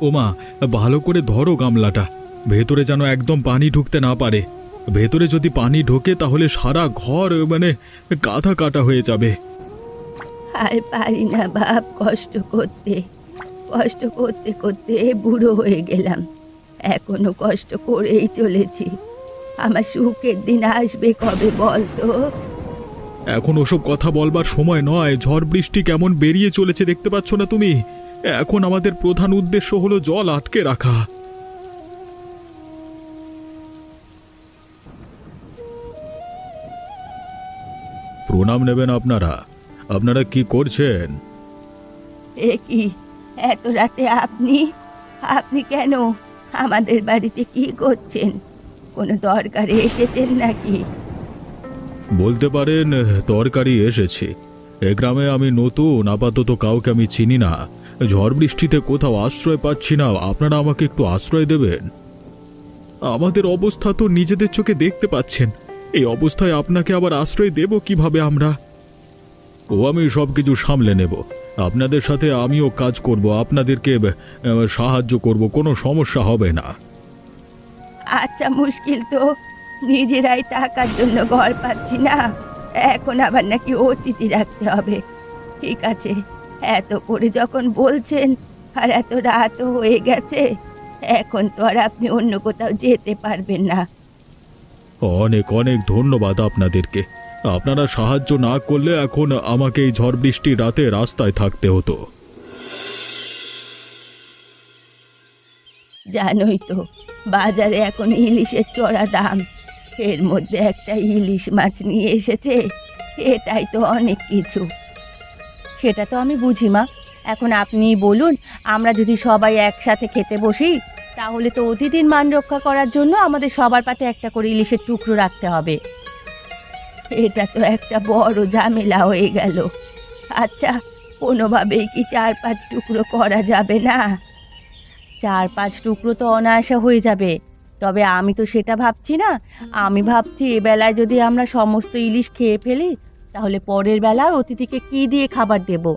ওমা ভালো করে ধরো গামলাটা। ভেতরে যেন একদম পানি ঢুকতে না পারে। ভেতরে যদি পানি ঢোকে তাহলে সারা ঘর মানে কাঁথা কাটা হয়ে যাবে। আর পারি না বাপ কষ্ট করতে। কষ্ট করতে করতে বুড়ো হয়ে গেলাম। এখনও কষ্ট করেই চলেছি। আমার সুখের দিন আসবে কবে বল তো? এখন ওসব কথা বলবার সময় নয়। ঝড় বৃষ্টি কেমন বেরিয়ে চলেছে দেখতে পাচ্ছ না তুমি? এখন আমাদের প্রধান উদ্দেশ্য হলো জল আটকে রাখা। প্রণাম নেবেন আপনারা। আপনারা কি করছেন? এ কি? এত রাতে আপনি? আপনি কেন? আমাদের বাড়িতে কি করছেন? কোনো দরকারে এসেছেন নাকি? বলতে পারেন তরকারি এসেছে। এ গ্রামে আমি নতুন আপাতত কাউকে আমি চিনি না। ঝড় বৃষ্টিতে কোথাও আশ্রয় পাচ্ছি না। আপনারা আমাকে একটু আশ্রয় দেবেন। আমাদের অবস্থা তো নিজেদের চোখে দেখতে পাচ্ছেন। এই অবস্থায় আপনাকে আবার আশ্রয় দেব কীভাবে আমরা? ও, আমি সব কিছু সামলে নেব। আপনাদের সাথে আমিও কাজ করব। আপনাদেরকে সাহায্য করব। কোনো সমস্যা হবে না। আচ্ছা মুশকিল তো। নিজেরাই টাকার জন্য ঘর পাচ্ছি না। এখন আবার নাকি অতিথি রাখতে হবে। ঠিক আছে। এত করে যখন বলছেন আর এত রাতও হয়ে গেছে এখন তো আর আপনি অন্য কোথাও যেতে পারবেন না। অনেক অনেক ধন্যবাদ আপনাদেরকে। আপনারা সাহায্য না করলে এখন আমাকে এই ঝড় বৃষ্টির রাতে রাস্তায় থাকতে হতো। জানোই তো বাজারে এখন ইলিশের চড়া দাম। এর মধ্যে একটা ইলিশ মাছ নিয়ে এসেছে এটাই তো অনেক কিছু। সেটা তো আমি বুঝি, মা। এখন আপনি বলুন, আমরা যদি সবাই একসাথে খেতে বসি, তাহলে তো অতিথির মান রক্ষা করার জন্য আমাদের সবার পাতে একটা করে ইলিশের টুকরো রাখতে হবে। এটা তো একটা বড় ঝামেলা হয়ে গেল। আচ্ছা কোনোভাবেই কি চার পাঁচ টুকরো করা যাবে না? চার পাঁচ টুকরো তো অনায়াসে হয়ে যাবে। তবে আমি তো সেটা ভাবছি না। আমি ভাবছি এ বেলায় যদি আমরা সমস্ত ইলিশ খেয়ে ফেলি তাহলে পরের বেলায় অতিথিকে কি দিয়ে খাবার দেব?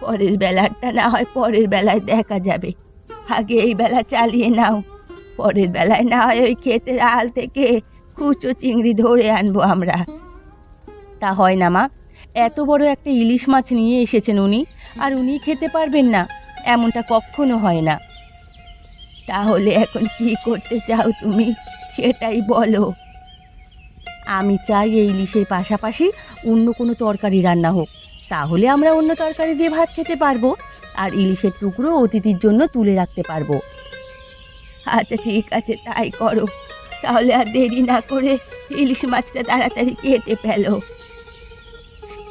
পরের বেলাটা না হয় পরের বেলায় দেখা যাবে। আগে এই বেলা চালিয়ে নাও। পরের বেলায় না হয় ওই ক্ষেতের আল থেকে কুচো চিংড়ি ধরে আনব আমরা। তা হয় না মা। এত বড় একটা ইলিশ মাছ নিয়ে এসেছেন উনি, আর উনি খেতে পারবেন না। এমনটা কখনো হয় না। তাহলে এখন কি করতে চাও তুমি? সেটাই বলো। আমি চাই এই ইলিশের পাশাপাশি অন্য কোনো তরকারি রান্না হোক। তাহলে আমরা অন্য তরকারি দিয়ে ভাত খেতে পারব আর ইলিশের টুকরো অতিথির জন্য তুলে রাখতে পারব। আচ্ছা ঠিক আছে, তাই করো। তাহলে আর দেরি না করে ইলিশ মাছটা তাড়াতাড়ি কেটে ফেলো।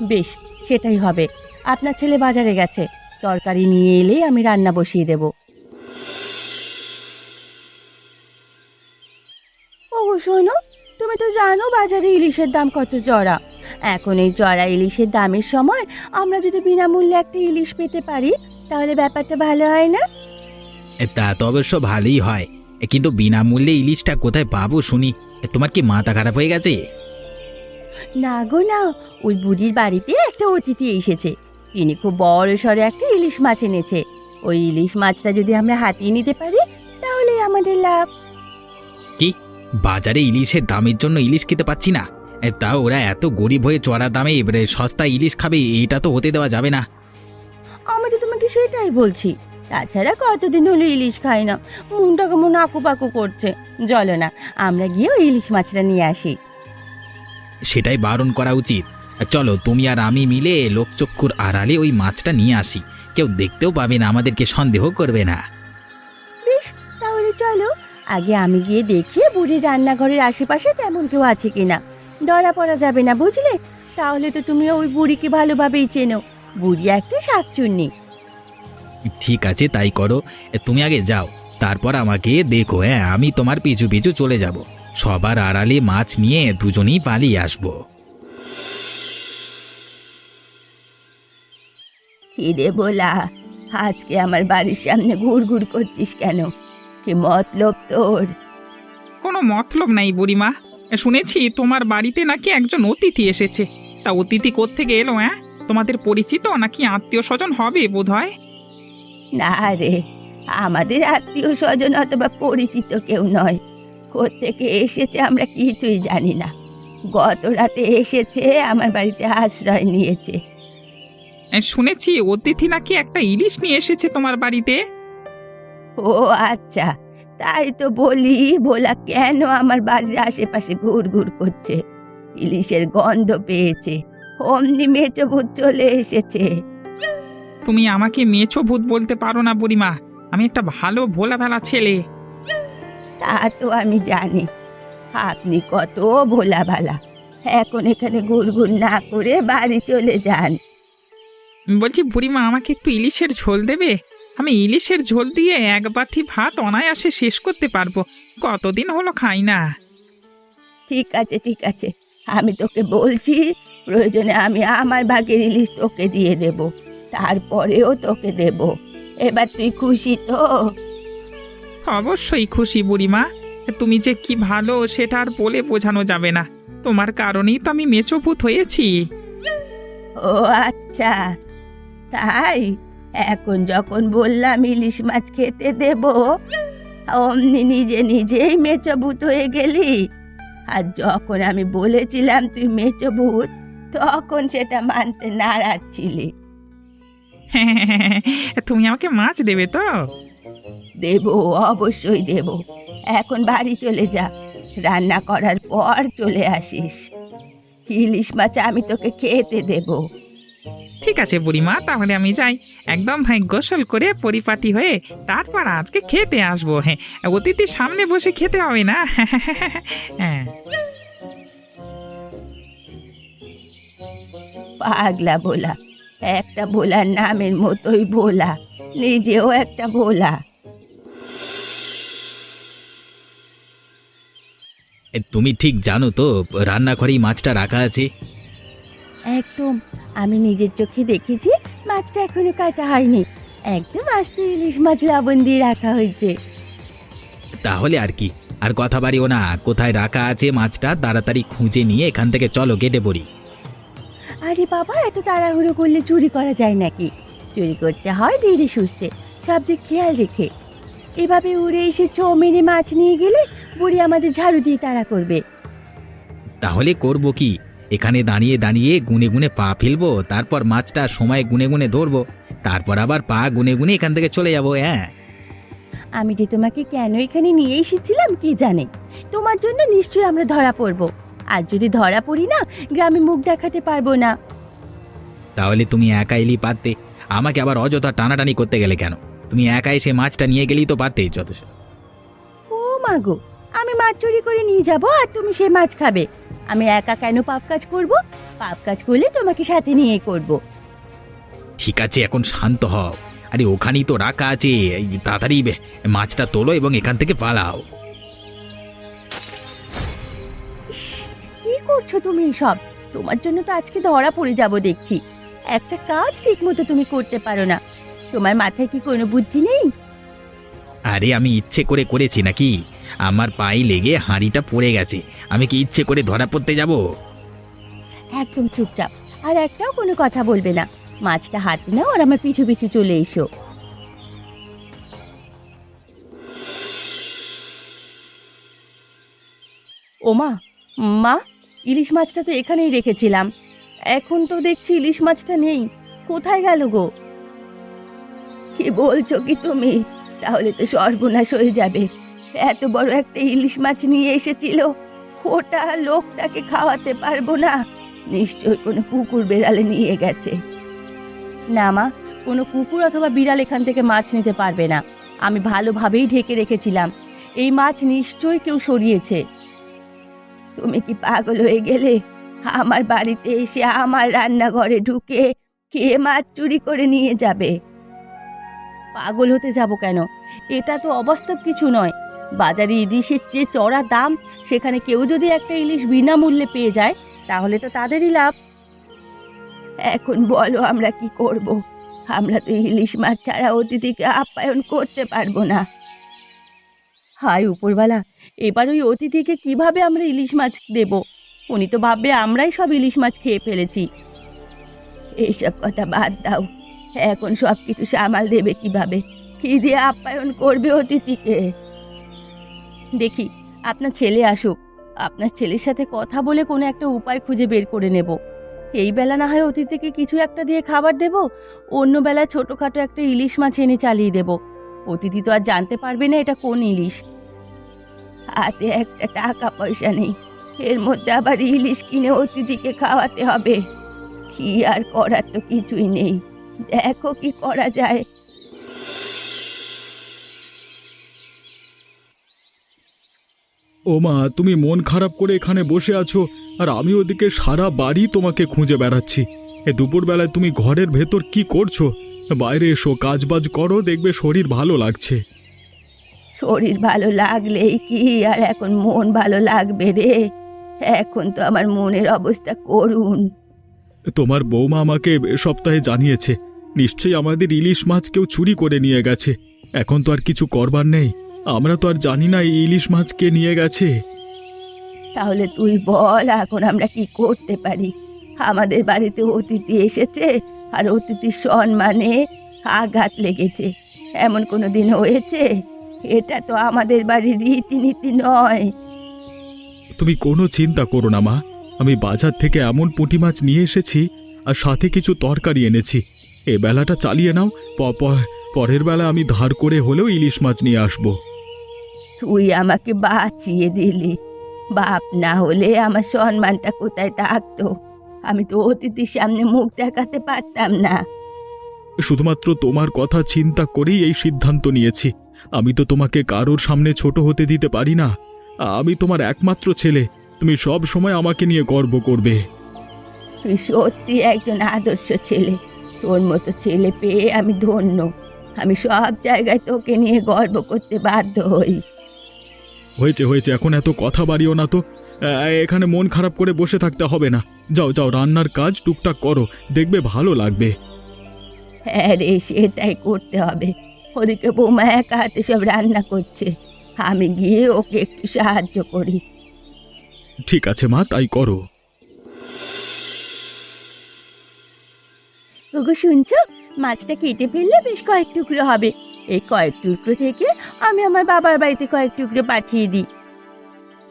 বেশ, সেটাই হবে। আপনার ছেলে বাজারে গেছে। তরকারি নিয়ে এলেই আমি রান্না বসিয়ে দেব। ও শোনো তুমি তো জানো বাজারে ইলিশের দাম কত চড়া এখন এই চড়া ইলিশের দামের সময় আমরা যদি বিনামূল্যে একটা ইলিশ পেতে পারি তাহলে ব্যাপারটা ভালো হয় না? তা তো অবশ্য ভালোই হয়। কিন্তু বিনামূল্যে ইলিশটা কোথায় পাবো শুনি? তোমার কি মাথা খারাপ হয়ে গেছে? না গো না। ওই বুড়ির বাড়িতে একটা অতিথি এসেছে। তিনি খুব বড় সড়ো একটা ইলিশ মাছ এনেছে। ওই ইলিশ মাছটা যদি আমরা হাতিয়ে নিতে পারি তাহলে আমাদের লাভ। কি? বাজারে ইলিশের দামের জন্য ইলিশ খেতে পাচ্ছি না। এ, তা ওরা এত গরিব হয়ে চড়া দামে এবারে সস্তা ইলিশ খাবে এটা তো হতে দেওয়া যাবে না। আমি তো তোমাকে সেটাই বলছি। তাছাড়া কতদিন হলো ইলিশ খাই না। মনটা কেমন আকুপাকু করছে। চলো না আমরা গিয়ে ওই ইলিশ মাছটা নিয়ে আসি। সেটাই বারণ করা উচিত। চলো তুমি আর আমি মিলে লোকচক্ষুর আড়ালে ওই মাছটা নিয়ে আসি। কেউ দেখতেও পাবে না আমাদেরকে সন্দেহ করবে না। বেশ তাহলে চলো। আগে আমি গিয়ে দেখি বুড়ির রান্নাঘরের আশেপাশে তেমন কেউ আছে কিনা। ধরা পড়া যাবে না বুঝলে? তাহলে তো তুমি ওই বুড়িকে ভালোভাবেই চেনো। বুড়ি একটা শাকচুন্নি। ঠিক আছে তাই করো। তুমি আগে যাও তারপর আমাকে দেখো হ্যাঁ আমি তোমার পিছু পিছু চলে যাব। সবার আড়ালে মাছ নিয়ে দুজনেই পালিয়ে আসব। কি রে বলা আজকে আমার বাড়ির সামনে ঘুর ঘুর করছিস কেন? কি মতলব তোর? কোনো মতলব নাই বুড়িমা। শুনেছি তোমার বাড়িতে নাকি একজন অতিথি এসেছে। তা অতিথি কোত্থেকে এলো হ্যাঁ তোমাদের পরিচিত নাকি আত্মীয় স্বজন হবে বোধ না রে আমাদের আত্মীয় স্বজন অথবা পরিচিত কেউ নয়। কোত্থেকে এসেছে আমরা কিছুই জানি না। গত রাতে এসেছে আমার বাড়িতে আশ্রয় নিয়েছে। শুনেছি অতিথি নাকি একটা ইলিশ নিয়ে এসেছে তোমার বাড়িতে। ও আচ্ছা তাই তো বলি ভোলা কেন আমার বাড়ির আশেপাশে ঘুর ঘুর করছে? ইলিশের গন্ধ পেয়েছে অমনি মেচো ভূত চলে এসেছে। তুমি আমাকে মেছো ভূত বলতে পারো না বুড়িমা আমি একটা ভালো ভোলা ভেলা ছেলে। তা তো আমি জানি আপনি কত ভোলা ভালা এখন এখানে ঘুরঘুর না করে বাড়ি চলে যান। বলছি বুড়িমা আমাকে একটু ইলিশের ঝোল দেবে? আমি ইলিশের ঝোল দিয়ে এক বাটি ভাত অনায়াসে শেষ করতে পারব। কতদিন হলো খাই না। ঠিক আছে ঠিক আছে। আমি তোকে বলছি প্রয়োজনে আমি আমার ভাগের ইলিশ তোকে দিয়ে দেব। তারপরেও তোকে দেব। এবার তুই খুশি তো? অবশ্যই খুশি বুড়িমা। তুমি যে কি ভালো সেটা আর বলে বোঝানো যাবে না। তোমার কারণেই তো আমি মেচো ভূত হয়েছি। ও আচ্ছা। তাই? এখন যখন বললাম ইলিশ মাছ খেতে দেব অমনি নিজে নিজেই মেচবুত হয়ে গেলি। আর যখন আমি বলেছিলাম তুই মেচবুত তখন সেটা মানতে নারাজ ছিলি। তুমি আমাকে মাছ দেবে তো? দেব অবশ্যই দেব। এখন বাড়ি চলে যা রান্না করার পর চলে আসিস। ইলিশ মাছ আমি তোকে খেতে দেবো। ঠিক আছে বুড়িমা তাহলে আমি যাই। একদম ভাই গোসল করে পরিপাটি হয়ে তারপর আজকে খেতে আসব হ্যাঁ। অতিথির সামনে বসে খেতে হবে না। হ্যাঁ। পাগলা ভোলা একটা ভোলার নামের মতোই ভোলা নিজেও একটা ভোলা। তুমি ঠিক জানো তো রান্নাঘরেই মাছটা রাখা আছে। একদম। আমি নিজের চোখে দেখেছি মাছটা এখনও কাটা হয়নি। একদম আস্তে ইলিশ মাছ লবণ দিয়ে রাখা হয়েছে। তাহলে আর কি আর কথা বাড়িও না কোথায় রাখা আছে মাছটা তাড়াতাড়ি খুঁজে নিয়ে এখান থেকে চলো কেটে পড়ি। আরে বাবা এত তাড়াহুড়ো করলে চুরি করা যায় নাকি? চুরি করতে হয় ধীরে সুস্থে সব দিক খেয়াল রেখে। এভাবে উড়ে এসে চো মেরে মাছ নিয়ে গেলে বুড়ি আমাদের ঝাড়ু দিয়ে তাড়া করবে। তাহলে করব কি? এখানে দাঁড়িয়ে দাঁড়িয়ে গুনে গুনে পা ফেলব তারপর মাছটা সময় গুনে গুনে ধরবো তারপর আবার পা গুনে গুনে এখান থেকে চলে যাব হ্যাঁ। আমি যে তোমাকে কেন এখানে নিয়ে এসেছিলাম কি জানে? তোমার জন্য নিশ্চয়ই আমরা ধরা পড়ব। আর যদি ধরা পড়ি না গ্রামে মুখ দেখাতে পারব না। তাহলে তুমি একা এলি পারতে আমাকে আবার অযথা টানাটানি করতে গেলে কেন? তুমি একা এসে মাছটা নিয়ে গেলেই তো পারতে যথেষ্ট। ও মাগো আমি মাছ চুরি করে নিয়ে যাব আর তুমি সেই মাছ খাবে। আমি একা কেন পাপ কাজ করব? পাপ কাজ করলে তোমাকে সাথে নিয়ে করব। ঠিক আছে এখন শান্ত হও। আরে ওখানেই তো রাখা আছে। এই তাড়াতাড়ি বে- মাছটা তোলো এবং এখান থেকে পালাও। কি করছ তুমি সব তোমার জন্য তো আজকে ধরা পড়ে যাব দেখছি। একটা কাজ ঠিক মতো তুমি করতে পারো না। তোমার মাথায় কি কোনো বুদ্ধি নেই? আরে আমি ইচ্ছে করে করেছি নাকি? আমার পায়ে লেগে হাঁড়িটা পড়ে গেছে। আমি কি ইচ্ছে করে ধরা পড়তে যাব? একদম চুপচাপ। আর একটাও কোনো কথা বলবে না। মাছটা হাতে নাও আর আমার পিছু পিছু চলে এসো। ওমা, মা, ইলিশ মাছটা তো এখানেই রেখেছিলাম। এখন তো দেখছি ইলিশ মাছটা নেই। কোথায় গেল গো? কি বলছো কি তুমি? তাহলে তো সর্বনাশ হয়ে যাবে। এত বড় একটা ইলিশ মাছ নিয়ে এসেছিল ওটা লোকটাকে খাওয়াতে পারব না। নিশ্চয়ই কোনো কুকুর বেড়ালে নিয়ে গেছে। না মা কোনো কুকুর অথবা বিড়াল এখান থেকে মাছ নিতে পারবে না। আমি ভালোভাবেই ঢেকে রেখেছিলাম। এই মাছ নিশ্চয়ই কেউ সরিয়েছে। তুমি কি পাগল হয়ে গেলে? আমার বাড়িতে এসে আমার রান্নাঘরে ঢুকে কে মাছ চুরি করে নিয়ে যাবে? পাগল হতে যাব কেন? এটা তো অবাস্তব কিছু নয়। বাজারে ইলিশের যে চড়া দাম, সেখানে কেউ যদি একটা ইলিশ বিনামূল্যে পেয়ে যায়, তাহলে তো তাদেরই লাভ। এখন বলো আমরা কি করব? আমরা তো ইলিশ মাছ ছাড়া অতিথিকে আপ্যায়ন করতে পারব না। হাই উপরওয়ালা, এবার ওই অতিথিকে কীভাবে আমরা ইলিশ মাছ দেব? উনি তো ভাববে আমরাই সব ইলিশ মাছ খেয়ে ফেলেছি। এইসব কথা বাদ দাও। এখন সব কিছু সামাল দেবে কীভাবে? কি দিয়ে আপ্যায়ন করবে অতিথিকে। দেখি, আপনার ছেলে আসুক। আপনার ছেলের সাথে কথা বলে কোনো একটা উপায় খুঁজে বের করে নেব। এই বেলা না হয় অতিথিকে কিছু একটা দিয়ে খাবার দেব, অন্য বেলায় ছোটোখাটো একটা ইলিশ মাছ এনে চালিয়ে দেব। অতিথি তো আর জানতে পারবে না এটা কোন ইলিশ। হাতে একটা টাকা পয়সা নেই, এর মধ্যে আবার ইলিশ কিনে অতিথিকে খাওয়াতে হবে। কি আর করার তো কিছুই নেই। দেখো কি করা যায়। ও মা তুমি মন খারাপ করে এখানে বসে আছো আর আমি ওদিকে সারা বাড়ি তোমাকে খুঁজে বেড়াচ্ছি। এ দুপুরবেলায় তুমি ঘরের ভেতর কি করছ? বাইরে এসো কাজবাজ করো দেখবে শরীর ভালো লাগছে। শরীর ভালো লাগলেই কি আর এখন মন ভালো লাগবে রে? এখন তো আমার মনের অবস্থা করুন তোমার বৌমা আমাকে এ সপ্তাহে জানিয়েছে নিশ্চয়ই আমাদের ইলিশ মাছ কেউ চুরি করে নিয়ে গেছে। এখন তো আর কিছু করবার নেই। আমরা তো আর জানি না এই ইলিশ মাছ কে নিয়ে গেছে। তাহলে তুই বল এখন আমরা কি করতে পারি? আমাদের বাড়িতে অতিথি এসেছে আর অতিথির সম্মানে আঘাত লেগেছে। এমন কোনো দিন হয়েছে? এটা তো আমাদের বাড়ির রীতিনীতি নয়। তুমি কোনো চিন্তা করো না মা। আমি বাজার থেকে এমন পুঁটি মাছ নিয়ে এসেছি আর সাথে কিছু তরকারি এনেছি। এ বেলাটা চালিয়ে নাও প- প- পরের বেলা আমি ধার করে হলেও ইলিশ মাছ নিয়ে আসব। তুই আমাকে বাঁচিয়ে দিলি। বাপ না হলে আমার সম্মানটা কোথায় থাকতো? আমি তো অতিথির সামনে মুখ দেখাতে পারতাম না। শুধুমাত্র তোমার কথা চিন্তা করেই এই সিদ্ধান্ত নিয়েছি। আমি তো তোমাকে কারোর সামনে ছোট হতে দিতে পারি না। আমি তোমার একমাত্র ছেলে। তুমি সব সময় আমাকে নিয়ে গর্ব করবে। তুই সত্যি একজন আদর্শ ছেলে। তোর মতো ছেলে পেয়ে আমি ধন্য। আমি সব জায়গায় তোকে নিয়ে গর্ব করতে বাধ্য হই। হয়েছে হয়েছে এখন এত কথা বাড়িও না তো। এ, এখানে মন খারাপ করে বসে থাকতে হবে না। যাও যাও রান্নার কাজ টুকটাক করো দেখবে ভালো লাগবে। হ্যাঁ রে সেটাই করতে হবে। ওদিকে বৌমা একা হাতে সব রান্না করছে। আমি গিয়ে ওকে একটু সাহায্য করি। ঠিক আছে মা তাই করো। ওগো শুনছো? মাছটা কেটে ফেললে বেশ কয়েক টুকরো হবে। এই কয়েক টুকরো থেকে আমি আমার বাবার বাড়িতে কয়েক টুকরো পাঠিয়ে দিই।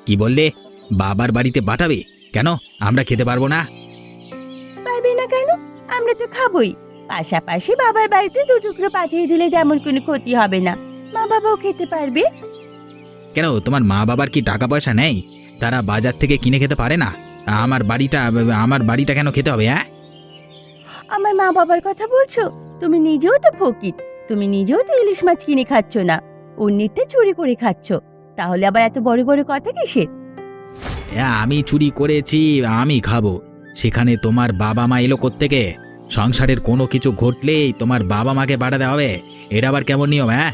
কি বললে? বাবার বাড়িতে পাঠাবে? কেন? আমরা খেতে পারব না। পারবে না কেন? আমরা তো খাবোই। পাশাপাশি বাবার বাড়িতে দু টুকরো পাঠিয়ে দিলে তেমন কোনো ক্ষতি হবে না। মা বাবাও খেতে পারবে। কেন? তোমার মা বাবার কি টাকা পয়সা নেই? তারা বাজার থেকে কিনে খেতে পারে না। আমার বাড়িটা আমার বাড়িটা কেন খেতে হবে হ্যাঁ? আমার মা বাবার কথা বলছো? তুমি নিজেও তো ফকির। তুমি নিজেও তো ইলিশ মাছ কিনে খাচ্ছ না। অন্যেরটা চুরি করে খাচ্ছ। তাহলে আবার এত বড় বড় কথা কিসের? হ্যাঁ, আমি চুরি করেছি আমি খাব। সেখানে তোমার বাবা মা এলো থেকে সংসারের কোনো কিছু ঘটলেই তোমার বাবা মাকে পাঠাতে হবে? এটা আবার কেমন নিয়ম হ্যাঁ?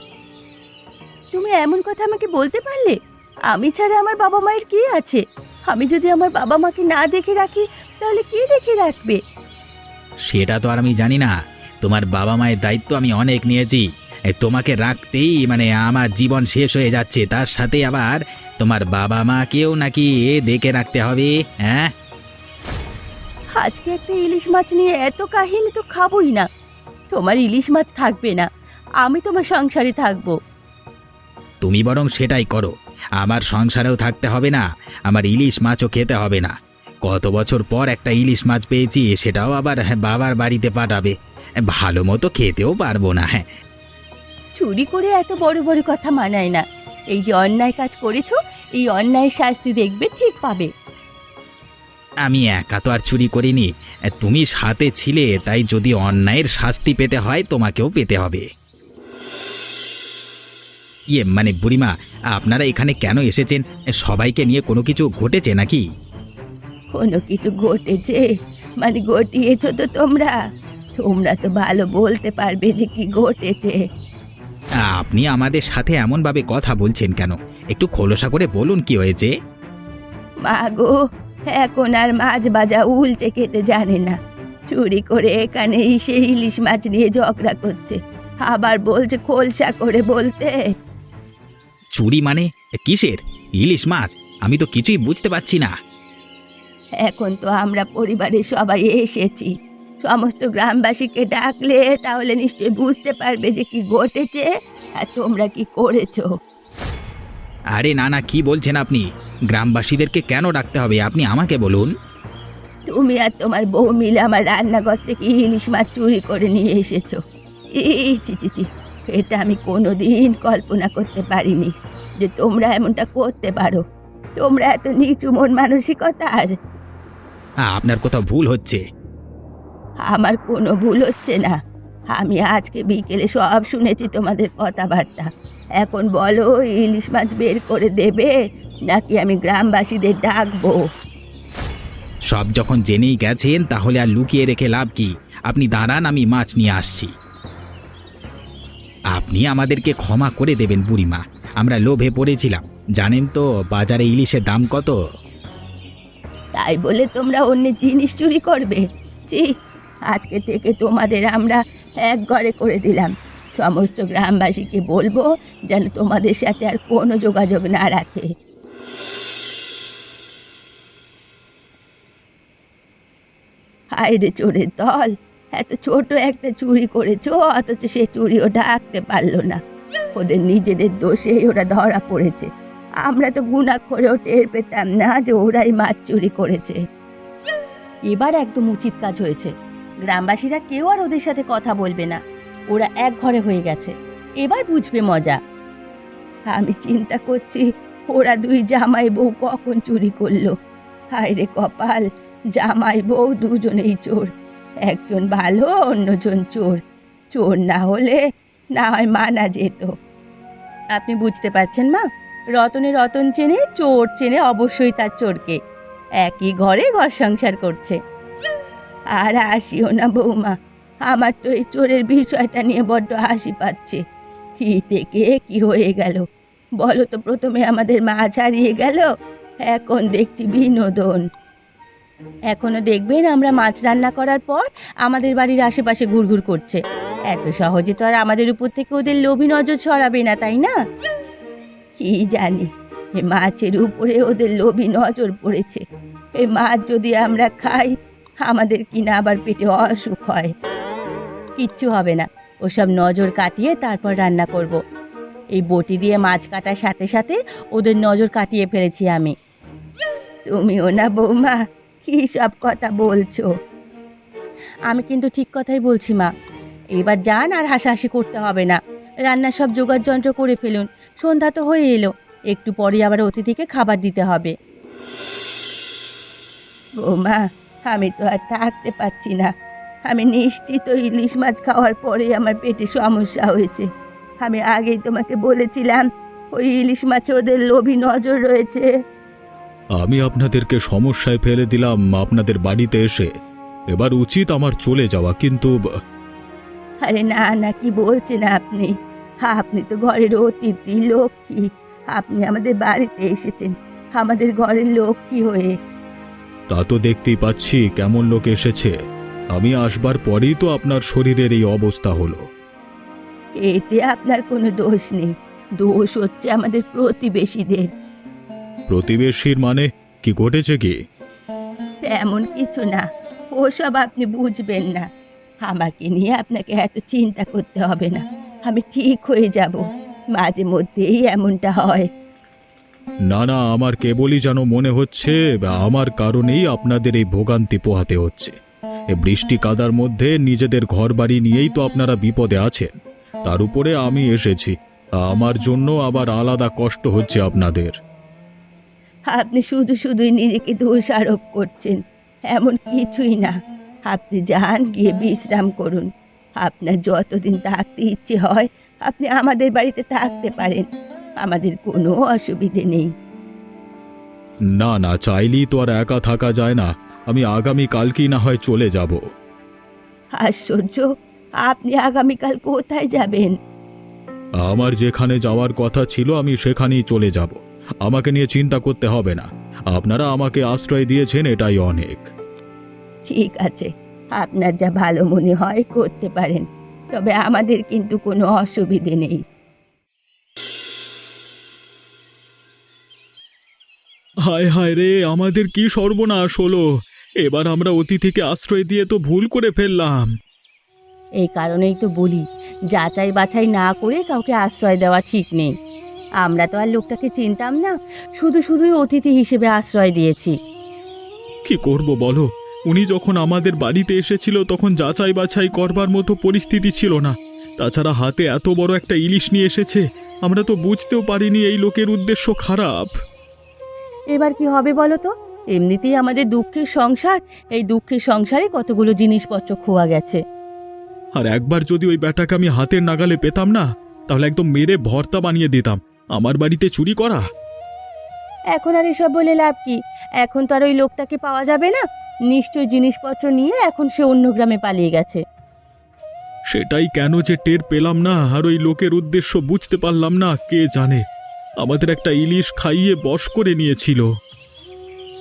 তুমি এমন কথা আমাকে বলতে পারলে? আমি ছাড়া আমার বাবা মায়ের কি আছে? আমি যদি আমার বাবা মাকে না দেখে রাখি তাহলে কি দেখে রাখবে? সেটা তো আর আমি জানি না। তোমার বাবা মায়ের দায়িত্ব আমি অনেক নিয়েছি। এ, তোমাকে রাখতেই মানে আমার জীবন শেষ হয়ে যাচ্ছে। তার সাথে আবার তোমার বাবা মাকেও নাকি এ দেখে রাখতে হবে হ্যাঁ? আজকে একটা ইলিশ মাছ নিয়ে এত কাহিনী তো খাবোই না। তোমার ইলিশ মাছ থাকবে না আমি তোমার সংসারে থাকব। তুমি বরং সেটাই করো আমার সংসারেও থাকতে হবে না আমার ইলিশ মাছও খেতে হবে না। কত বছর পর একটা ইলিশ মাছ পেয়েছি সেটাও আবার হ্যাঁ, বাবার বাড়িতে পাঠাবে। ভালো মতো খেতেও পারব না হ্যাঁ। চুরি করে এত বড় বড় কথা মানায় না। এই যে অন্যায় কাজ করেছ এই অন্যায় শাস্তি দেখবে ঠিক পাবে। আমি একা তো আর চুরি করিনি। তুমি সাথে ছিলে তাই যদি অন্যায়ের শাস্তি পেতে হয় তোমাকেও পেতে হবে। ইয়ে মানে বুড়িমা আপনারা এখানে কেন এসেছেন? সবাইকে নিয়ে কোনো কিছু ঘটেছে নাকি? কোনো কিছু ঘটেছে? মানে ঘটিয়েছ তো তোমরা। তোমরা তো ভালো বলতে পারবে যে কি ঘটেছে। আপনি আমাদের সাথে এমনভাবে কথা বলছেন কেন? একটু খোলসা করে বলুন কি হয়েছে? মা গো এখন আর মাছ ভাজা উল্টে খেতে জানে না। চুরি করে এখানে এসে ইলিশ মাছ নিয়ে ঝগড়া করছে। আবার বলছে খোলসা করে বলতে। চুরি মানে? কিসের? ইলিশ মাছ? আমি তো কিছুই বুঝতে পারছি না। এখন তো আমরা পরিবারের সবাই এসেছি। সমস্ত গ্রামবাসীকে ডাকলে তাহলে নিশ্চয়ই বুঝতে পারবে যে কি ঘটেছে আর তোমরা কি করেছ। আরে না না কি বলছেন আপনি? গ্রামবাসীদেরকে কেন ডাকতে হবে? আপনি আমাকে বলুন। তুমি আর তোমার বউ মিলে আমার রান্নাঘর থেকে ইলিশ মাছ চুরি করে নিয়ে এসেছ। চি চি চি চি এটা আমি কোনোদিন কল্পনা করতে পারিনি যে তোমরা এমনটা করতে পারো। তোমরা এত নিচু মন মানসিকতার। আপনার কোথাও ভুল হচ্ছে। আমার কোনো ভুল হচ্ছে না। আমি আজকে বিকেলে সব শুনেছি তোমাদের কথাবার্তা। এখন বলো ইলিশ মাছ বের করে দেবে নাকি আমি গ্রামবাসীদের ডাকবো? সব যখন জেনেই গেছেন তাহলে আর লুকিয়ে রেখে লাভ কি? আপনি দাঁড়ান আমি মাছ নিয়ে আসছি। আপনি আমাদেরকে ক্ষমা করে দেবেন বুড়িমা। আমরা লোভে পড়েছিলাম। জানেন তো বাজারে ইলিশের দাম কত? তাই বলে তোমরা অন্য জিনিস চুরি করবে? আজকে থেকে তোমাদের আমরা এক ঘরে করে দিলাম। সমস্ত গ্রামবাসীকে বলব যেন তোমাদের সাথে আর কোনো যোগাযোগ না রাখে। হায় রে চোরের দল, এত ছোট একটা চুরি করেছ, অথচ সে চুরিও ঢাকতে পারল না। ওদের নিজেদের দোষেই ওরা ধরা পড়েছে। আমরা তো গুণা করেও টের পেতাম না যে ওরাই মাছ চুরি করেছে। এবার একদম উচিত কাজ হয়েছে। গ্রামবাসীরা কেউ আর ওদের সাথে কথা বলবে না। ওরা এক ঘরে হয়ে গেছে। এবার বুঝবে মজা। আমি চিন্তা করছি, ওরা দুই জামাই বউ কখন চুরি করল। হায় রে কপাল, জামাই বউ দুজনেই চোর। একজন ভালো, অন্যজন চোর। চোর না হলে না হয় মানা যেত। আপনি বুঝতে পারছেন মা? রতনে রতন চেনে, চোর চেনে অবশ্যই তার চোরকে। একই ঘরে ঘর সংসার করছে। আর হাসিও না বৌমা। আমার তো এই চোরের বিষয়টা নিয়ে বড্ড হাসি পাচ্ছে। কি থেকে কি হয়ে গেল? বলো তো প্রথমে আমাদের মাছ হারিয়ে গেল। এখন দেখছি বিনোদন। এখনও দেখবেন আমরা মাছ রান্না করার পর আমাদের বাড়ির আশেপাশে ঘুরঘুর করছে। এত সহজে তো আর আমাদের উপর থেকে ওদের লোভী নজর ছড়াবে না, তাই না? কি জানি, এ মাছের উপরে ওদের লোভী নজর পড়েছে। এ মাছ যদি আমরা খাই আমাদের কিনা আবার পেটে অসুখ হয়? কিচ্ছু হবে না। ওসব নজর কাটিয়ে তারপর রান্না করব। এই বটি দিয়ে মাছ কাটার সাথে সাথে ওদের নজর কাটিয়ে ফেলেছি আমি। তুমিও না বৌমা, কী সব কথা বলছো? আমি কিন্তু ঠিক কথাই বলছি, মা। এবার যান আর হাসাহাসি করতে হবে না। রান্নার সব জোগাড় যন্ত্র করে ফেলুন। সন্ধ্যা তো হয়ে এলো। একটু পরে আবার অতিথিকে খাবার দিতে হবে। বৌমা আমি তো আর থাকতে পারছি না। আমি নিশ্চিত ইলিশ মাছ খাওয়ার পরে আমার পেটে সমস্যা হয়েছে। আমি আগেই তোমাকে বলেছিলাম ওই ইলিশ মাছে ওদের লোভী নজর রয়েছে। আমি আপনাদেরকে সমস্যায় ফেলে দিলাম আপনাদের বাড়িতে এসে। এবার উচিত আমার চলে যাওয়া কিন্তু আরে না না কি বলছেন আপনি? আপনি তো ঘরের অতিথি লক্ষ্মী। আপনি আমাদের বাড়িতে এসেছেন। আমাদের ঘরের লক্ষ্মী হয়ে তা তো দেখতেই পাচ্ছি কেমন লোক এসেছে। আমি আসবার পরেই তো আপনার শরীরের এই অবস্থা হলো। এতে আপনার কোনো দোষ নেই। দোষ হচ্ছে আমাদের প্রতিবেশীদের। প্রতিবেশীর মানে কি ঘটেছে কি? তেমন কিছু না। ওসব আপনি বুঝবেন না। আমাকে নিয়ে আপনাকে এত চিন্তা করতে হবে না। আমি ঠিক হয়ে যাব। মাঝে মধ্যেই এমনটা হয়। না না, আমার কেবলই যেন মনে হচ্ছে আমার কারণেই আপনাদের এই ভোগান্তি পোহাতে হচ্ছে। এ বৃষ্টি কাদার মধ্যে নিজেদের ঘর বাড়ি নিয়েই তো আপনারা বিপদে আছেন। তার উপরে আমি এসেছি। আমার জন্য আবার আলাদা কষ্ট হচ্ছে আপনাদের। আপনি শুধু শুধুই নিজেকে দোষারোপ করছেন। এমন কিছুই না। আপনি যান, গিয়ে বিশ্রাম করুন। আপনার যতদিন থাকতে ইচ্ছে হয়, আপনি আমাদের বাড়িতে থাকতে পারেন। আমাদের কোনো অসুবিধে নেই। না না চাইলেই তো আর একা থাকা যায় না। আমি আগামী কালকেই না হয় চলে যাব। আশ্চর্য আপনি আগামীকাল কোথায় যাবেন? আমার যেখানে যাওয়ার কথা ছিল আমি সেখানেই চলে যাব। আমাকে নিয়ে চিন্তা করতে হবে না। আপনারা আমাকে আশ্রয় দিয়েছেন এটাই অনেক। ঠিক আছে আপনার যা ভালো মনে হয় করতে পারেন। তবে আমাদের কিন্তু কোনো অসুবিধে নেই। হায় হায় রে আমাদের কি সর্বনাশ হলো? এবার আমরা অতিথিকে আশ্রয় দিয়ে তো ভুল করে ফেললাম। এই কারণেই তো বলি যাচাই বাছাই না করে কাউকে আশ্রয় দেওয়া ঠিক নেই। আমরা তো আর লোকটাকে চিনতাম না শুধু শুধুই অতিথি হিসেবে আশ্রয় দিয়েছি। কি করব বলো? উনি যখন আমাদের বাড়িতে এসেছিল তখন যাচাই বাছাই করবার মতো পরিস্থিতি ছিল না। তাছাড়া হাতে এত বড় একটা ইলিশ নিয়ে এসেছে আমরা তো বুঝতেও পারিনি এই লোকের উদ্দেশ্য খারাপ। এবার কি হবে বলো তো? এমনিতেই আমাদের দুঃখের সংসার এই দুঃখের সংসারে কতগুলো জিনিসপত্র খোয়া গেছে। আর একবার যদি ওই ব্যাটাকে আমি হাতের নাগালে পেতাম না তাহলে একদম মেরে ভর্তা বানিয়ে দিতাম। আমার বাড়িতে চুরি করা। এখন আর এসব বলে লাভ কি? এখন তো আর ওই লোকটাকে পাওয়া যাবে না। নিশ্চয় জিনিসপত্র নিয়ে এখন সে অন্য গ্রামে পালিয়ে গেছে। সেটাই কেন যে টের পেলাম না আর ওই লোকের উদ্দেশ্য বুঝতে পারলাম না কে জানে। আমাদের একটা ইলিশ খাইয়ে বশ করে নিয়েছিল।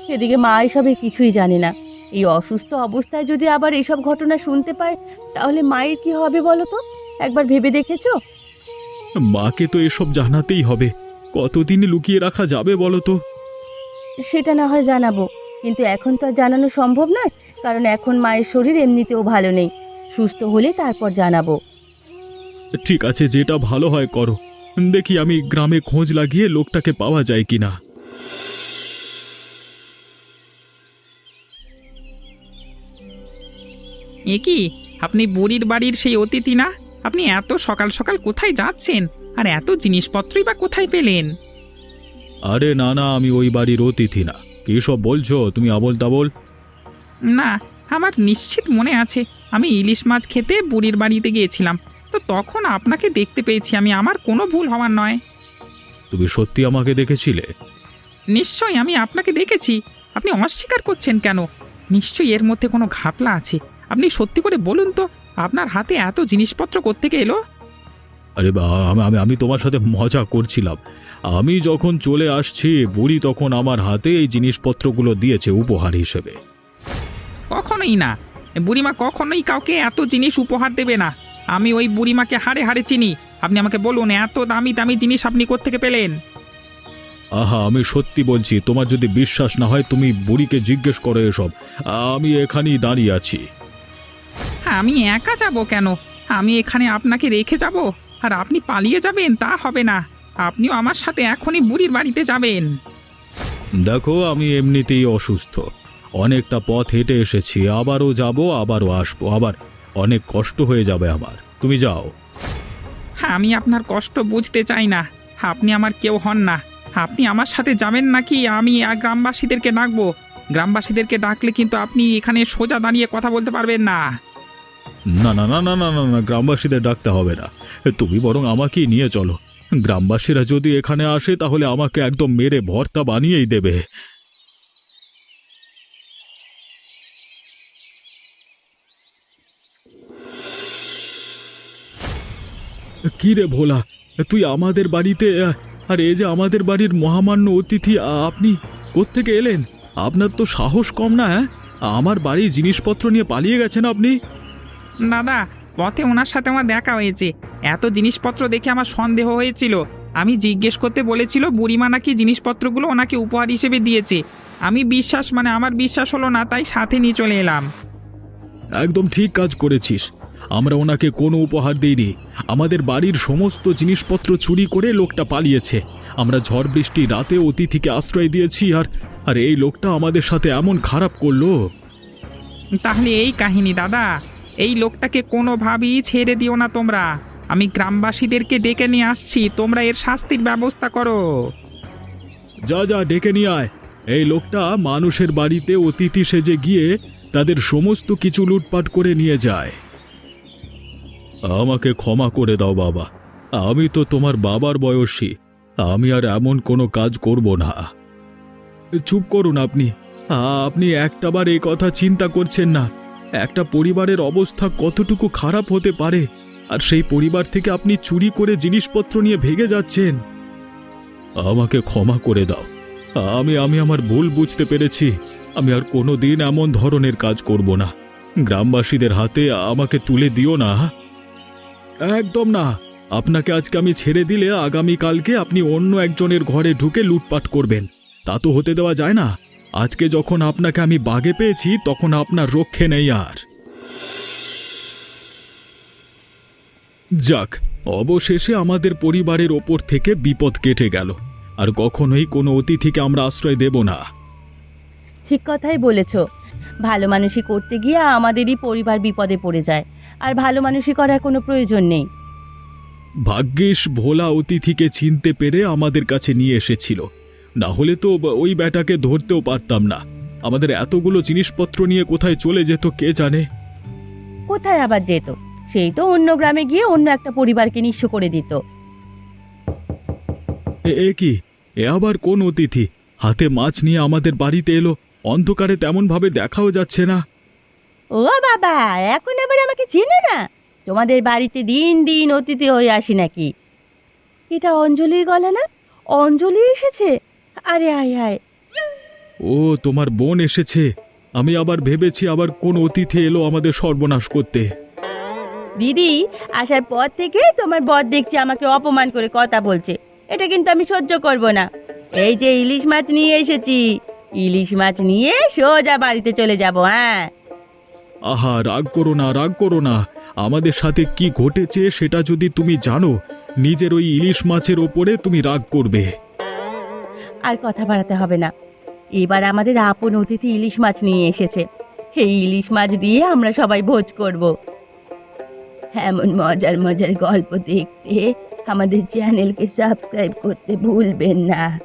এদিকে মা এসবের কিছুই জানে না। এই অসুস্থ অবস্থায় যদি আবার এসব ঘটনা শুনতে পায় তাহলে মায়ের কি হবে বলো তো? একবার ভেবে দেখেছ? মাকে তো এসব জানাতেই হবে। কতদিন লুকিয়ে রাখা যাবে বলো তো? সেটা না হয় জানাব। কিন্তু এখন তো আর জানানো সম্ভব নয় কারণ এখন মায়ের শরীর এমনিতেও ভালো নেই। সুস্থ হলে তারপর জানাব। ঠিক আছে যেটা ভালো হয় করো। দেখি আমি গ্রামে খোঁজ লাগিয়ে লোকটাকে পাওয়া যায় কিনা। এ কি? আপনি বুড়ির বাড়ির সেই অতিথি না? আপনি এত সকাল সকাল কোথায় যাচ্ছেন? আর এত জিনিসপত্রই বা কোথায় পেলেন? আরে না না আমি ওই বাড়ির অতিথি না। কি সব বলছো? তুমি আবল তাবল না আমার নিশ্চিত মনে আছে। আমি ইলিশ মাছ খেতে বুড়ির বাড়িতে গিয়েছিলাম। তো তখন আপনাকে দেখতে পেয়েছি আমি। আমার কোনো ভুল হওয়ার নয়। তুমি সত্যি আমাকে দেখেছিলে? নিশ্চয়ই আমি আপনাকে দেখেছি। আপনি অস্বীকার করছেন কেন? নিশ্চয়ই এর মধ্যে কোনো ঘাপলা আছে। আপনি সত্যি করে বলুন তো আপনার হাতে এত জিনিসপত্র কোত্থেকে এলো? আরে বা আমি আমি আমি তোমার সাথে মজা করছিলাম। আমি যখন চলে আসছি বুড়ি তখন আমার হাতে এই জিনিসপত্রগুলো দিয়েছে উপহার হিসেবে। কখনোই না। বুড়িমা কখনোই কাউকে এত জিনিস উপহার দেবে না। আমি ওই বুড়িমাকে হাড়ে হাড়ে চিনি। আপনি আমাকে বলুন এত দামি দামি জিনিস আপনি কোত্থেকে পেলেন? আহা আমি সত্যি বলছি তোমার যদি বিশ্বাস না হয় তুমি বুড়িকে জিজ্ঞেস করো এসব। আমি এখানেই দাঁড়িয়ে আছি। হ্যাঁ আমি একা যাব কেন? আমি এখানে আপনাকে রেখে যাব? আর আপনি পালিয়ে যাবেন তা হবে না। আপনিও আমার সাথে এখনই বুড়ির বাড়িতে যাবেন। দেখো আমি এমনিতেই অসুস্থ। অনেকটা পথ হেঁটে এসেছি আবারও যাব আবারও আসব আবার অনেক কষ্ট হয়ে যাবে আমার। তুমি যাও। হ্যাঁ আমি আপনার কষ্ট বুঝতে চাই না। আপনি আমার কেউ হন না। আপনি আমার সাথে যাবেন নাকি? আমি আহ, গ্রামবাসীদেরকে ডাকবো। গ্রামবাসীদেরকে ডাকলে কিন্তু আপনি এখানে সোজা দাঁড়িয়ে কথা বলতে পারবেন না। না না না না না না না গ্রামবাসীদের ডাকতে হবে না। তুমি বরং আমাকেই নিয়ে চলো। গ্রামবাসীরা যদি এখানে আসে তাহলে আমাকে একদম মেরে ভর্তা বানিয়েই দেবে। কি রে ভোলা তুই আমাদের বাড়িতে আর এ যে আমাদের বাড়ির মহামান্য অতিথি আপনি কোত্থেকে এলেন? আপনার তো সাহস কম না হ্যাঁ? আমার বাড়ির জিনিসপত্র নিয়ে পালিয়ে গেছেন আপনি। দাদা পথে ওনার সাথে আমার দেখা হয়েছে। এত জিনিসপত্র দেখে আমার সন্দেহ হয়েছিল। আমি জিজ্ঞেস করতে বলেছিল বুড়িমা নাকি জিনিসপত্রগুলো ওনাকে উপহার হিসেবে দিয়েছে। আমি বিশ্বাস মানে আমার বিশ্বাস হলো না তাই সাথে নিয়ে চলে এলাম। একদম ঠিক কাজ করেছিস। আমরা ওনাকে কোনো উপহার দিইনি। আমাদের বাড়ির সমস্ত জিনিসপত্র চুরি করে লোকটা পালিয়েছে। আমরা ঝড় বৃষ্টি রাতে অতিথিকে আশ্রয় দিয়েছি আর আর এই লোকটা আমাদের সাথে এমন খারাপ করল। তাহলে এই কাহিনী দাদা এই লোকটাকে কোনোভাবেই ছেড়ে দিও না তোমরা। আমি গ্রামবাসীদেরকে ডেকে নিয়ে আসছি তোমরা এর শাস্তির ব্যবস্থা করো। যা যা ডেকে নিয়ে আয়। এই লোকটা মানুষের বাড়িতে অতিথি সেজে গিয়ে তাদের সমস্ত কিছু লুটপাট করে নিয়ে যায়। আমাকে ক্ষমা করে দাও বাবা। আমি তো তোমার বাবার বয়সী। আমি আর এমন কোনো কাজ করব না। চুপ করুন আপনি। আপনি একটাবার এই কথা চিন্তা করছেন না। একটা পরিবারের অবস্থা কতটুকু খারাপ হতে পারে? আর সেই পরিবার থেকে আপনি চুরি করে জিনিসপত্র নিয়ে ভেগে যাচ্ছেন। আমাকে ক্ষমা করে দাও। আমি আমি আমার ভুল বুঝতে পেরেছি। আমি আর কোনো দিন এমন ধরনের কাজ করব না। গ্রামবাসীদের হাতে আমাকে তুলে দিও না। একদম না। আপনাকে আজকে আমি ছেড়ে দিলে আগামী কালকে আপনি অন্য একজনের ঘরে ঢুকে লুটপাট করবেন। তা তো হতে দেওয়া যায় না। আজকে যখন আপনাকে আমি বাগে পেয়েছি, তখন আপনার রক্ষে নেই আর। যাক, অবশেষে আমাদের পরিবারের ওপর থেকে বিপদ কেটে গেল। আর কখনোই কোনো অতিথিকে আমরা আশ্রয় দেব না। ঠিক কথাই বলেছ। ভালো মানুষই করতে গিয়ে আমাদেরই পরিবার বিপদে পড়ে যায়। আর ভালো মানুষই করার কোনো প্রয়োজন নেই। ভাগ্যিস ভোলা অতিথিকে চিনতে পেরে আমাদের কাছে নিয়ে এসেছিল। না হলে তো ওই ব্যাটাকে ধরতেও পারতাম না। আমাদের এতগুলো জিনিসপত্র নিয়ে কোথায় চলে যেত কে জানে? কোথায় আবার যেত? সেই তো অন্য গ্রামে গিয়ে অন্য একটা পরিবারকে নিঃস্ব করে দিত। এ- এ কি? এ আবার কোন অতিথি? হাতে মাছ নিয়ে আমাদের বাড়িতে এলো। অন্ধকারে তেমন ভাবে দেখাও যাচ্ছে না। ও বাবা এখন এবার আমাকে চেনে না? তোমাদের বাড়িতে দিন দিন অতিথি হয়ে আসি নাকি? এটা অঞ্জলির গলা না? অঞ্জলি এসেছে? আরে আয় আয়। ও তোমার বোন এসেছে। আমি আবার ভেবেছি আবার কোন অতিথি এলো আমাদের সর্বনাশ করতে। দিদি আসার পর থেকে তোমার বর দেখছি আমাকে অপমান করে কথা বলছে। এটা কিন্তু আমি সহ্য করব না। এই যে ইলিশ মাছ নিয়ে এসেছি। ইলিশ মাছ নিয়ে সোজা বাড়িতে চলে যাব হ্যাঁ? আহা, রাগ করো না, রাগ করো না। আমাদের সাথে কি ঘটেছে সেটা যদি তুমি জানো, নিজের ওই ইলিশ মাছের ওপরে তুমি রাগ করবে। আর কথা বাড়াতে হবে না। এবার আমাদের আপন অতিথি ইলিশ মাছ নিয়ে এসেছে। এই ইলিশ মাছ দিয়ে আমরা সবাই ভোজ করব। এমন মজার মজার গল্প দেখতে আমাদের চ্যানেলকে সাবস্ক্রাইব করতে ভুলবেন না।